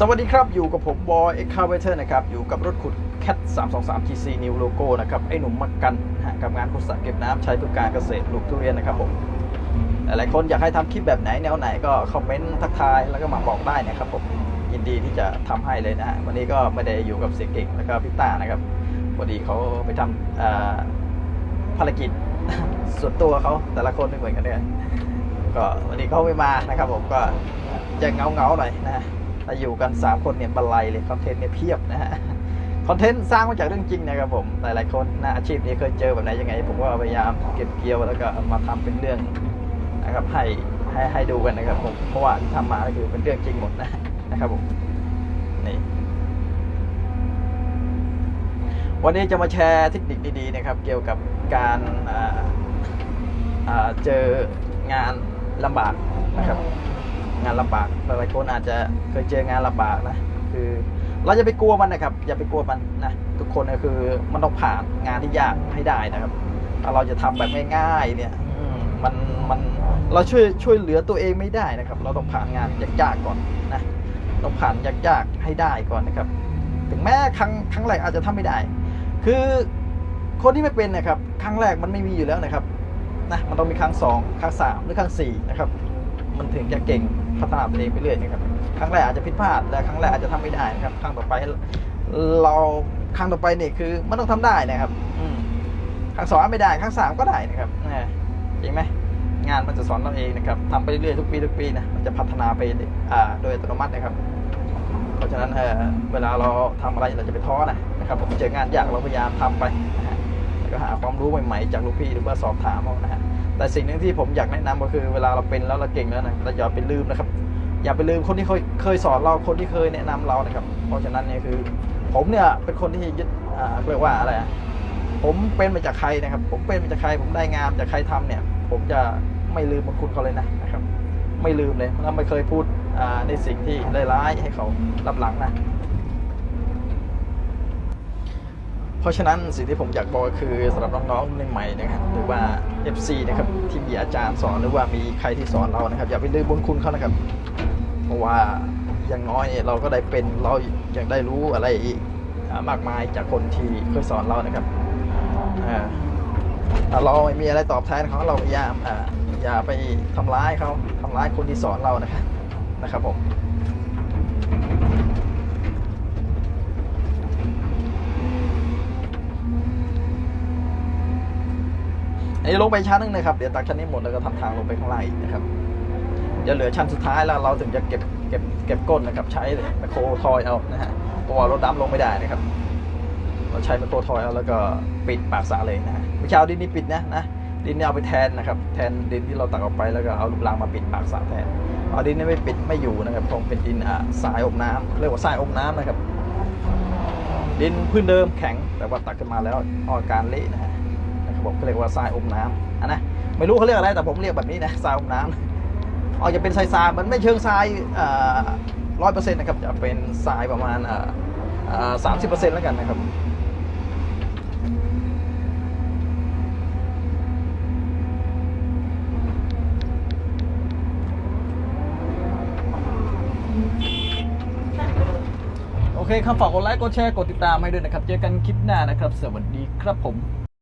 สวัสดีครับ อยู่กับผมบอยเอ็กคาเวเตอร์นะครับ อยู่กับรถขุด Cat 323 GC New Logo นะครับ ไอ้หนุ่มมักกันนะกับงานขุดสระเก็บน้ำใช้เพื่อการเกษตรปลูกทุเรียนนะครับผม หลายๆคนอยากให้ทำคลิปแบบไหนแนวไหนก็คอมเมนต์ทักทายแล้วก็มาบอกได้นะครับผม ยินดีที่จะทำให้เลยนะฮะ วันนี้ก็ไม่ได้อยู่กับเสียเก่งแล้วก็พี่ต้านะครับพอดีเขาไปทำอ่าภารกิจส่วนตัวเขาแต่ละคนไม่เหมือนกันเลยก็วันนี้เขาไม่มานะครับผมก็จะเงาเงาหน่อยนะ ฮะแต่อยู่กัน 3 คนเนี่ยบรรลัยเลยคอนเทนต์เนี่ยเพียบนะฮะคอนเทนต์สร้างมาจากเรื่องจริงนะครับผมหลายๆคนนะอาชีพนี้เคยเจอแบบไหนยังไง ผมก็พยายามเก็บเกี่ยวแล้วก็มาทำเป็นเรื่องนะครับให้ให้ให้ดูกันนะครับผมเพราะว่าที่ทำมาก็คือเป็นเรื่องจริงหมดนะนะครับผมนี่วันนี้จะมาแชร์เทคนิคดีๆนะครับ เกี่ยวกับการอ่าอ่าเจองานลำบากนะครับ งานลำบากหลายๆคนอาจจะเคยเจองานลำบากนะ คือเราจะไปกลัวมันนะครับ อย่าไปกลัวมันนะทุกคนก็คือมันต้องผ่านงานที่ยากให้ได้นะครับ ถ้าเราจะทำแบบง่ายๆเนี่ยมมันมันเราช่วยช่วยเหลือตัวเองไม่ได้นะครับ เราต้องผ่านงานยากๆก่อนนะต้องผ่านยากๆให้ได้ก่อนนะครับ ถึงแม้ครั้งครั้งแรกอาจจะทำไม่ได้ คือคนที่ไม่เป็นนะครับ ครั้งแรกมันไม่มีอยู่แล้วนะครับนะมันต้องมีครั้งสองครั้งสามหรือครั้งสี่นะครับ มันถึงจะเก่งพัฒนาตัวเองไปเรื่อยนะครับ ครั้งแรกอาจจะผิดพลาดและครั้งแรกอาจจะทำไม่ได้นะครับ ครั้งต่อไปเราครั้งต่อไปเนี่ยคือมันต้องทำได้นะครับ อืครั้งสองไม่ได้ ครั้งสามก็ได้นะครับนะจริงไหมงานมันจะสอนเราเองนะครับทำไปเรื่อยๆทุกปีทุกปีนะมันจะพัฒนาไปอ่าโดยอัตโนมัตินะครับ เพราะฉะนั้นเอ่อเวลาเราทำอะไรเราจะไปท้อนะนะครับผมเจองานยากเราพยายามทำไปนะฮะแล้วก็หาความรู้ใหม่ๆจากลูกพี่หรือว่าสอบถามเอานะฮะ แต่สิ่งหนึ่งที่ผมอยากแนะนำก็คือเวลาเราเป็นแล้วเราเก่งแล้วนะเราอย่าไปลืมนะครับ อย่าไปลืมคนที่เคยเคยสอนเราคนที่เคยแนะนำเรานะครับ เพราะฉะนั้นเนี่ยคือ ผมเนี่ยเป็นคนที่ยึดอ่าเรียกว่าอะไรผมเป็นมาจากใครนะครับ ผมเป็นมาจากใคร ผมได้งานจากใครทำเนี่ย ผมจะไม่ลืมบุญคุณเขาเลยนะนะครับ ไม่ลืมเลยแล้วไม่เคยพูดอ่าในสิ่งที่ร้ายให้เขารับหลังนะ เพ ราะฉะนั้นสิ่งที่ผมอยากบอกคือสำหรับน้องๆใหม่ๆนะครับหรือว่า FC นะครับที่มีอาจารย์สอนหรือว่ามีใครที่สอนเรานะครับ อย่าไปลืมบุญคุณเขานะครับ เพราะว่าอย่างน้อยเราก็ได้เป็นเรายังได้รู้อะไรมากมายจากคนที่เคยสอนเรานะครับอ่าถ้าเราไม่มีอะไรตอบแทนเขาเราพยายามอ่าอย่าไปทำร้ายเขาทำร้ายคนที่สอนเรานะครับนะครับผม อันนี้ลงไปชั้นหนึงนะครับเดี๋ยวตักชั้นนี้หมดแล้วก็ทำทางลงไปข้างล่างอีกนะครับจะเหลือชั้นสุดท้ายแล้วเราถึงจะเก็บเก็บเก็บก้นนะครับใช้ไมโครทอยเอานะฮะเพราะว่ารถดำลงไม่ได้นะครับ เราใช้ไมโครทอยเอาแล้วก็ปิดปากสระเลยนะฮะไม่ใช่าดินนี่ปิดนะนะดินนี่เอาไปแทนนะครับแทนดินที่เราตักออกไปแล้วก็เอาลูกรังมาปิดปากสระแทนเอาดินนี่ไม่ปิดไม่อยู่นะครับคงเป็นดินอ่าทรายอมน้ำเรียกว่าทรายอมน้ำนะครับ ดินพื้นเดิมแข็งแต่ว่าตักขึ้นมาแล้วออกอาการเละนะฮะ ผมก็เรียกว่าทรายอมน้ำอะนะไม่รู้เขาเรียกอะไรแต่ผมเรียกแบบนี้นะทรายอมน้ำออกจะเป็นทรายทรายมันไม่เชิงทรายร้อยเปอร์เซ็นต์นะครับจะเป็นทรายประมาณสามสิบเปอร์เซ็นต์แล้วกันนะครับโอเคครับฝากกดไลค์ กดแชร์ กดติดตามให้ด้วยนะครับ เจอกันคลิปหน้านะครับ สวัสดีครับผม